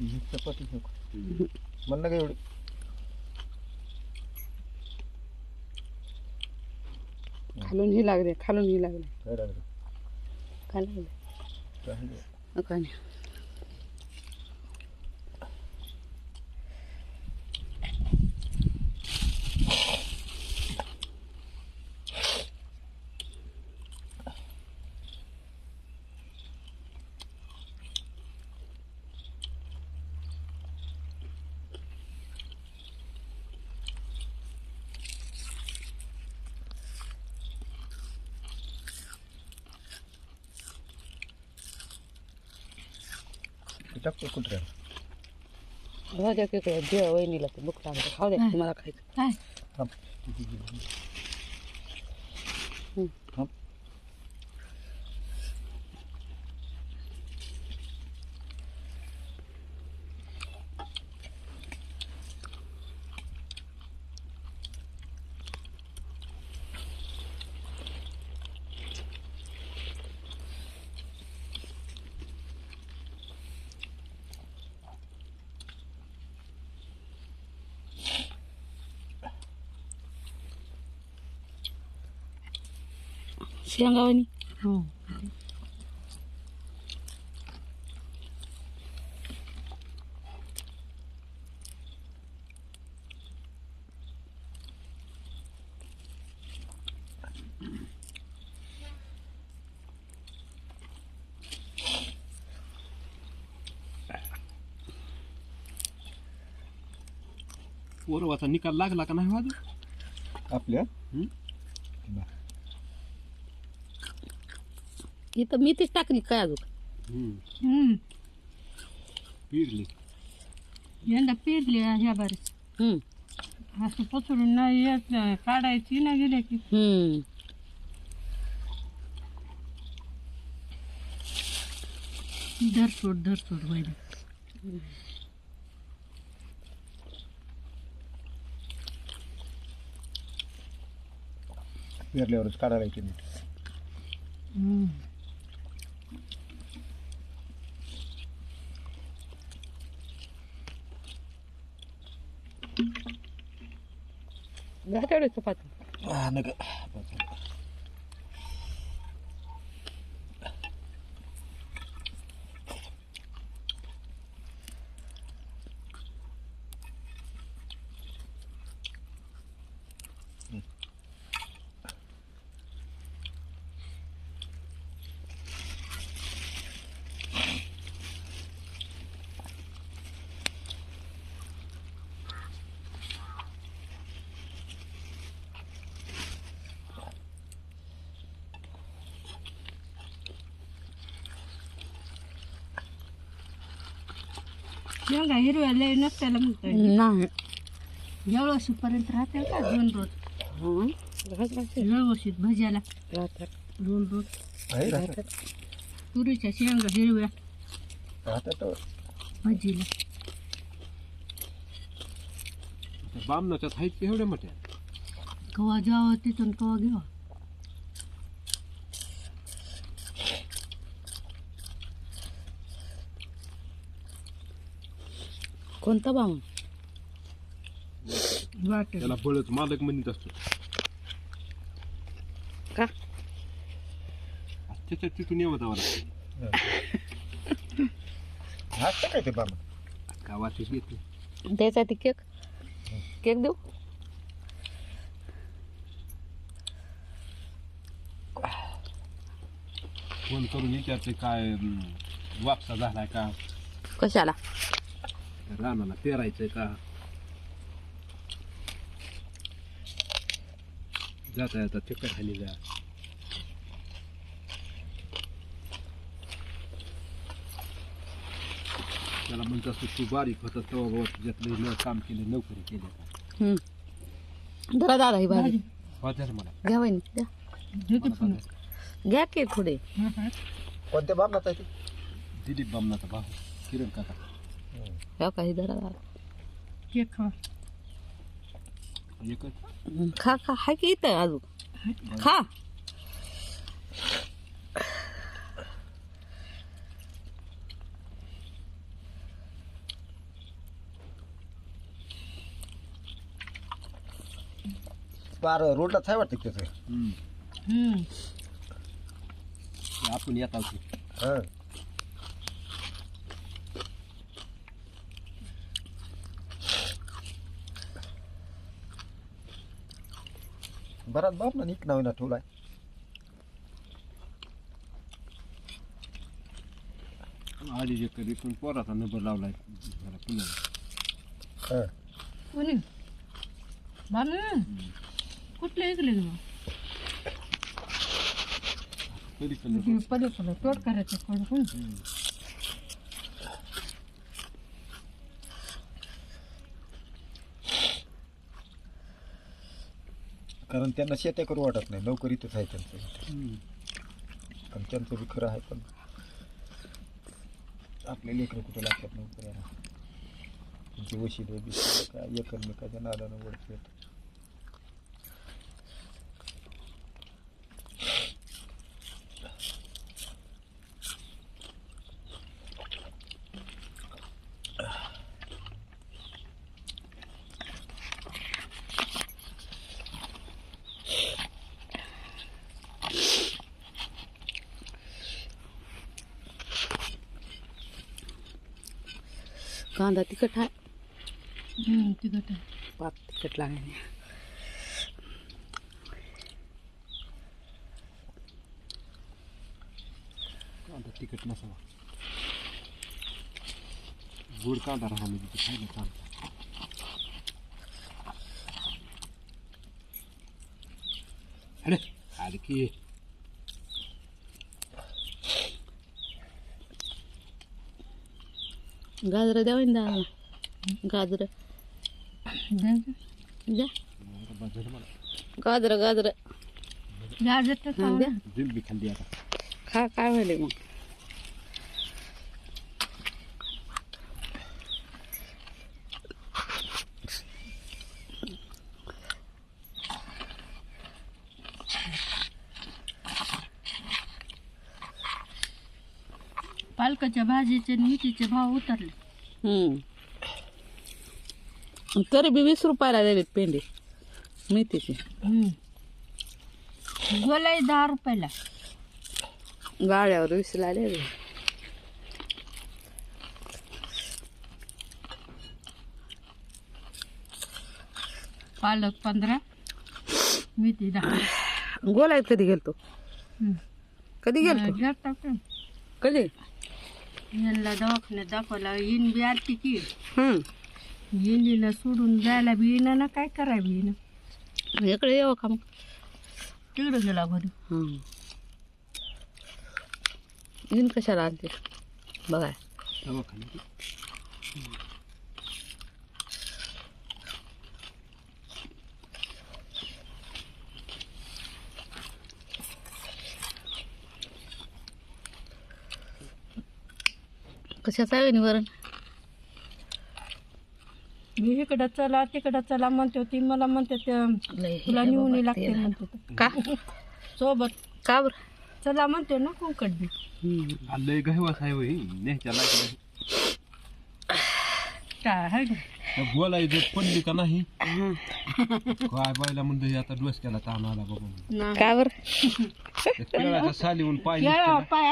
ही चपाती नको म्हण ना का एवढी खालून ही लागले खालून ही लागले. काय लागलं. काय लागले. काय नाही ते टाकतो कुठे राहू द्या तिकडे दे वहिनीला ते बुक लागतं खाऊ द्या तुम्हाला खायचं. थांब थांब शेंगावणी हो पोरवाचा निकाल लागला का नाही वाजू आपल्या इथं मी तीच टाकली काय अजून? हम्म. पिरली. यंदा पेरले ह्या हम्म. असं पचडून नाही येत काढायची ना गेले की. हम्म. धरसोड धरसोड व्हायला पेरल्यावरच काढायला येते नीट. हम्म. घ्या तेवढी चपाती हा नका शेंगा हिरव्या लय नसत्याला म्हणतोय नाही. जवळशीपर्यंत राहते का दोन रोज? राहते. व्यवस्थित भज्याला. दोन रोज. आहे राहतात. तुरीच्या शेंगा हिरव्या. राहतात भजीला. बामनाच्यात आहेत एवढ्या मोठ्या? कवा जावं तिथून कवा घ्यावं कोणता बावून वाटेल त्याला बळच मालक म्हणत असतो. का? त्याच्यात तिथून येवत असतं काय ते बाबा? गावात येते द्यायचा ती केक? केक देऊ? फोन करून विचारते काय वापसा झालाय का? कशाला? रानाला पेरायचंय का? जाता येता चक्कर खाली जा. त्याला म्हणत असतो तू बारीक होता तेव्हा बाबा तुझ्यातलं न काम केलं नोकरी केली जरा दादा ही भाजी मला. घ्या वहिनी. घ्या की थोडे कोणत्या बाबनात आहे ते? दिलीप बामनाचा भाऊ किरण काका. का हे धरा केक खा. खा खा. हाय की इथं अजून? खा. पार रोडलाच आहे वाटतं त्याचं हम्म. आपण येत आहोत. हां. बराच बाप ना निक नवीन ठेवलाय आधी कधी पण पोराचा नंबर लावलाय मला पुण्याला हा कोणी बानू कुठले ऐकले तरी पण ते पदे पदे तोड करायचं कोण कोण कारण त्यांना शेत्या करू वाटत नाही. नोकरीतच आहे त्यांचं. पण त्यांचं बी खरं आहे पण आपले लेकरं कुठं लागतात नोकऱ्याला? त्यांची वशीद वगैरे काय? एकमेकाच्या नादानं वळतात. कांदा तिखट आहे हम्म, तिखट आहे. पाक तिखट लागणे कांदा तिखट नसावा. गोड कांदा राहा म्हणजे ते खायला चांगलं. अरे अरे गाजरं द्यावं ना गाजरं. द्या गाजरं गाजरं गाजर तर खाऊ द्या खा काय व्हायले मग पालकाच्या भाजीचे आणि मेथीचे भाव उतरले हम्म. तरी बी वीस रुपयाला दिलेत पेंडे मेथीचे हम्म. गोलाई दहा रुपयाला गाड्यावर वीसला आले. पालक पंधरा मेथी दहा गोलायत कधी गेलतो हम्म. कधी गेलतो? कधी यांना दवाखान्यात दाखवला येईन बी आलती की. हम्म. सोडून जायला बी येईना ना काय कराय बी येईना. इकडे येऊ का मग? तिकडे गेला घरी हम्म. येईन कशाला आणते बघा. दवाखान्यात. कशाचं आहे वरण मी इकडं चला तिकडं चला म्हणते होती. मला म्हणते ते तुला निवून लागते ते म्हणते ते. का? सोबत. का बरं? चला म्हणते ना कुंकट बी. लय गहवास आहे काय? बोलायचं पडली का नाही? काय बायला म्हणतो आता ताण आला बाबा नाही. का बरं? त्या केळाच्या सालीहून पाय या निसतं पायात